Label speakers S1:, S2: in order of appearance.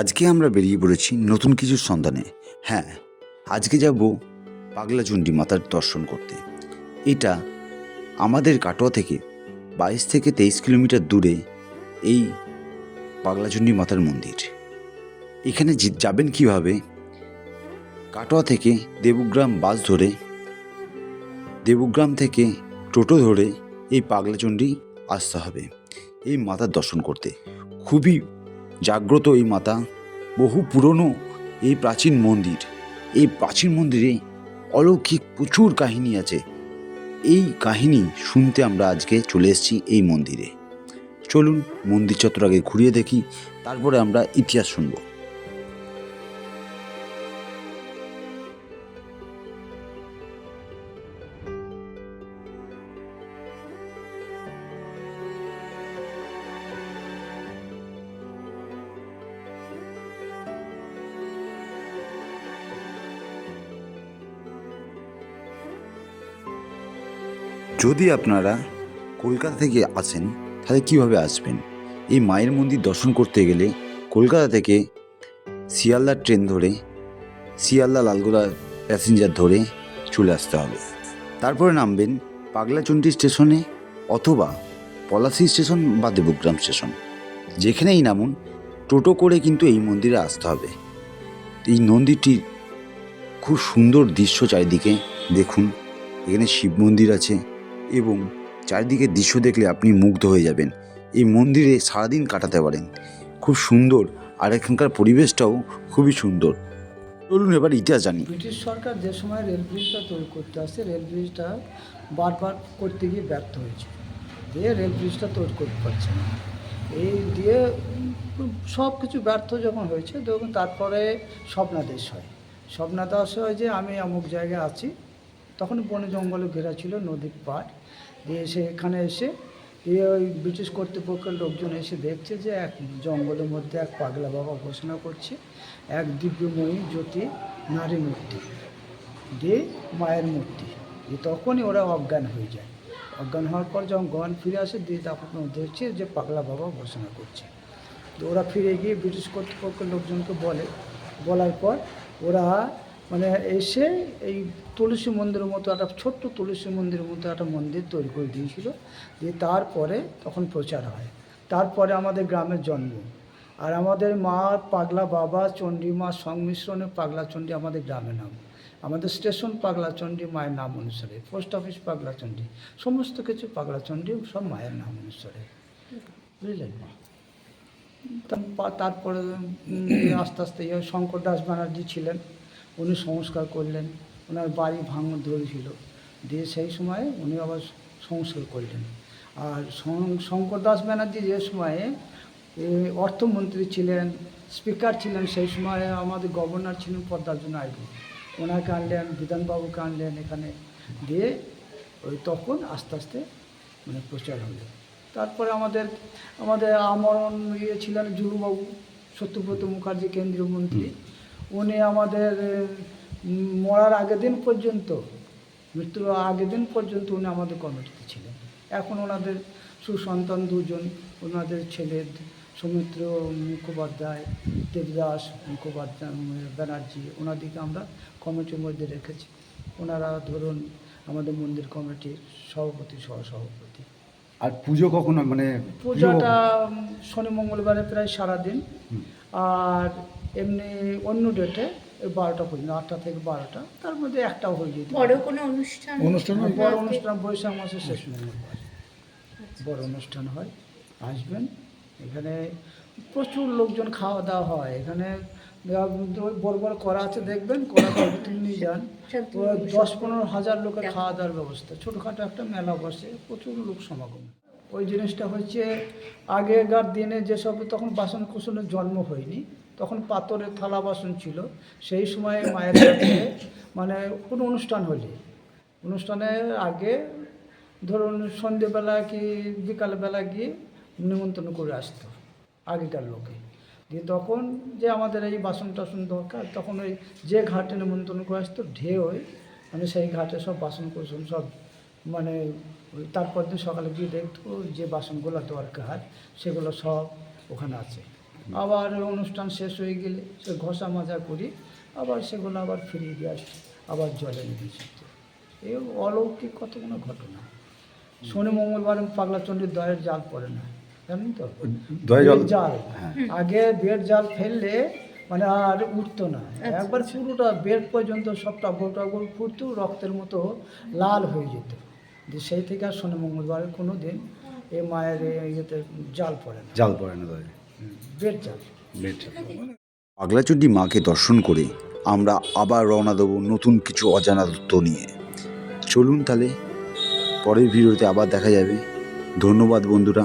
S1: আজকে আমরা বেরিয়ে পড়েছি নতুন কিছুর সন্ধানে। হ্যাঁ আজকে যাব পাগলাচণ্ডী মাতার দর্শন করতে। এটা আমাদের কাটোয়া থেকে বাইশ থেকে তেইশ কিলোমিটার দূরে এই পাগলাচণ্ডী মাতার মন্দির। এখানে যাবেন কীভাবে? কাটোয়া থেকে দেবগ্রাম বাস ধরে, দেবগ্রাম থেকে টোটো ধরে এই পাগলাচণ্ডী আসতে হবে, এই মাতার দর্শন করতে। খুবই জাগ্রত এই মাতা, বহু পুরনো এই প্রাচীন মন্দির। এই প্রাচীন মন্দিরে অলৌকিক প্রচুর কাহিনী আছে। এই কাহিনী শুনতে আমরা আজকে চলে এসেছি এই মন্দিরে। চলুন মন্দির চত্বর আগে ঘুরিয়ে দেখি, তারপরে আমরা ইতিহাস শুনব। যদি আপনারা কলকাতা থেকে আসেন তাহলে কীভাবে আসবেন? এই মায়ের মন্দির দর্শন করতে গেলে কলকাতা থেকে শিয়ালদা ট্রেন ধরে, শিয়ালদা লালগোলা প্যাসেঞ্জার ধরে চলে আসতে হবে। তারপরে নামবেন পাগলাচণ্ডী স্টেশনে অথবা পলাশি স্টেশন বা দেবগ্রাম স্টেশন। যেখানেই নামুন, টোটো করে কিন্তু এই মন্দিরে আসতে হবে। এই মন্দিরটির খুব সুন্দর দৃশ্য চারিদিকে। দেখুন, এখানে শিব মন্দির আছে। এবং চারিদিকে দৃশ্য দেখলে আপনি মুগ্ধ হয়ে যাবেন। এই মন্দিরে সারাদিন কাটাতে পারেন। খুব সুন্দর। আর এখানকার পরিবেশটাও খুবই সুন্দর। চলুন এবার ইতিহাস জানি।
S2: ব্রিটিশ সরকার যে সময় রেল ব্রিজটা তৈরি করতে আসে, রেল ব্রিজটা বারবার করতে গিয়ে ব্যর্থ হয়েছে। দিয়ে রেল ব্রিজটা তৈরি করতে পারছে না। এই দিয়ে সব কিছু ব্যর্থ যখন হয়েছে, তখন তারপরে স্বপ্নাদেশ হয়। স্বপ্নাদেশ হয় যে আমি অমুক জায়গায় আছি তখন বনে জঙ্গলে ঘেরা ছিল নদীর পাড়। দিয়ে এসে এখানে এসে, দিয়ে ওই ব্রিটিশ কর্তৃপক্ষের লোকজন এসে দেখছে যে এক জঙ্গলের মধ্যে এক পাগলা বাবা ঘোষণা করছে, এক দিব্যময়ী জ্যোতি নারী মূর্তি দিয়ে মায়ের মূর্তি। দিয়ে তখনই ওরা অজ্ঞান হয়ে যায়। অজ্ঞান হওয়ার পর যখন জ্ঞান ফিরে আসে, দিয়ে তখন দেখছে যে পাগলা বাবা ঘোষণা করছে। তো ওরা ফিরে গিয়ে ব্রিটিশ কর্তৃপক্ষের লোকজনকে বলে, বলার পর ওরা মানে এসে এই তুলসী মন্দিরের মতো একটা ছোট্ট তুলসী মন্দিরের মতো একটা মন্দির তৈরি করে দিয়েছিল। দিয়ে তারপরে তখন প্রচার হয়। তারপরে আমাদের গ্রামের জন্ম। আর আমাদের মা, পাগলা বাবা চণ্ডী মা সংমিশ্রণে পাগলা চণ্ডী আমাদের গ্রামের নাম। আমাদের স্টেশন পাগলা চণ্ডী মায়ের নাম অনুসারে, পোস্ট অফিস পাগলা চণ্ডী, সমস্ত কিছু পাগলা চণ্ডী সব মায়ের নাম অনুসারে। বুঝলেন মা? তারপরে আস্তে আস্তে ইয়ে শঙ্কর দাস ব্যানার্জি ছিলেন। উনি সংস্কার করলেন, ওনার বাড়ি ভাঙন ধরেছিল। দিয়ে সেই সময়ে উনি আবার সংস্কার করলেন। আর শঙ্কর দাস ব্যানার্জি যে সময়ে অর্থমন্ত্রী ছিলেন, স্পিকার ছিলেন, সেই সময়ে আমাদের গভর্নর ছিলেন পদ্মার্জুন আইডু ওনাকে আনলেন, বিধানবাবুকে আনলেন এখানে। দিয়ে ওই তখন আস্তে আস্তে মানে প্রচার হলো। তারপরে আমাদের আমাদের আমরণ ইয়ে ছিলেন জুলুবাবু সত্যব্রত মুখার্জি, কেন্দ্রীয় মন্ত্রী। উনি আমাদের মরার আগের দিন পর্যন্ত মৃত্যুর আগের দিন পর্যন্ত উনি আমাদের কমিটিতে ছিলেন। এখন ওনাদের সুসন্তান দুজন ওনাদের ছেলে সৌমিত্র মুখোপাধ্যায় দেবদাস মুখোপাধ্যায় ব্যানার্জি ওনাদেরকে আমরা কমিটির মধ্যে রেখেছি। ওনারা ধরুন আমাদের মন্দির কমিটির সভাপতি সহসভাপতি।
S3: আর পুজো কখন? মানে
S2: পূজাটা শনি মঙ্গলবারে প্রায় সারাদিন। আর এমনি অন্য ডেটে বারোটা পর্যন্ত আটটা থেকে বারোটা তার মধ্যে একটাও হয়ে যেত
S4: বড় কোনো অনুষ্ঠান?
S3: অনুষ্ঠান?
S2: বড় অনুষ্ঠান বৈশাখ মাসের শেষ মঙ্গলবার বড় অনুষ্ঠান হয় আসবেন। এখানে প্রচুর লোকজন খাওয়া দাওয়া হয়। এখানে বড় বড় করা আছে দেখবেন করা তুমি নিয়ে যান। দশ পনেরো হাজার লোকের খাওয়া দাওয়ার ব্যবস্থা। ছোটোখাটো একটা মেলা বসে প্রচুর লোক সমাগম। ওই জিনিসটা হচ্ছে আগেকার দিনে যেসব তখন বাসন কুসনের জন্ম হয়নি তখন পাথরের থালা বাসন ছিল। সেই সময়ে মায়ের কাছে মানে কোনো অনুষ্ঠান হলে অনুষ্ঠানের আগে ধরুন সন্ধেবেলা কি বিকালবেলা গিয়ে নিমন্ত্রণ করে আসতো আগেকার লোকে। দিয়ে তখন যে আমাদের এই বাসন টাসন দরকার, তখন ওই যে ঘাটে নিমন্ত্রণ করে আসতো ঢেউ মানে সেই ঘাটে সব বাসন কুসন সব মানে তারপর দিন সকালে গিয়ে দেখতো যে বাসনগুলো দরকার, সেগুলো সব ওখানে আছে। আবার অনুষ্ঠান শেষ হয়ে গেলে সে ঘষা মাজা করি আবার সেগুলো আবার ফিরিয়ে দিয়ে আসি আবার জলে নিয়ে এই অলৌকিক কতগুলো ঘটনা। শনি মঙ্গলবার পাগলাচণ্ডীর দয়ের জাল পড়ে না জানেন তো?
S3: জল হ্যাঁ।
S2: আগে বেড জাল ফেললে মানে আর উঠতো না। একবার পুরোটা বেড পর্যন্ত সব টগর টগর ফুটতো রক্তের মতো লাল হয়ে যেত। দিয়ে সেই থেকে আর শনি মঙ্গলবারে কোনো দিন এ মায়ের ইয়েতে জাল পড়ে না।
S3: জাল পড়ে না
S1: পাগলাচণ্ডী মাকে দর্শন করে আমরা আবার রওনা দেবো নতুন কিছু অজানা তথ্য নিয়ে। চলুন তাহলে পরের ভিডিওতে আবার দেখা যাবে। ধন্যবাদ বন্ধুরা।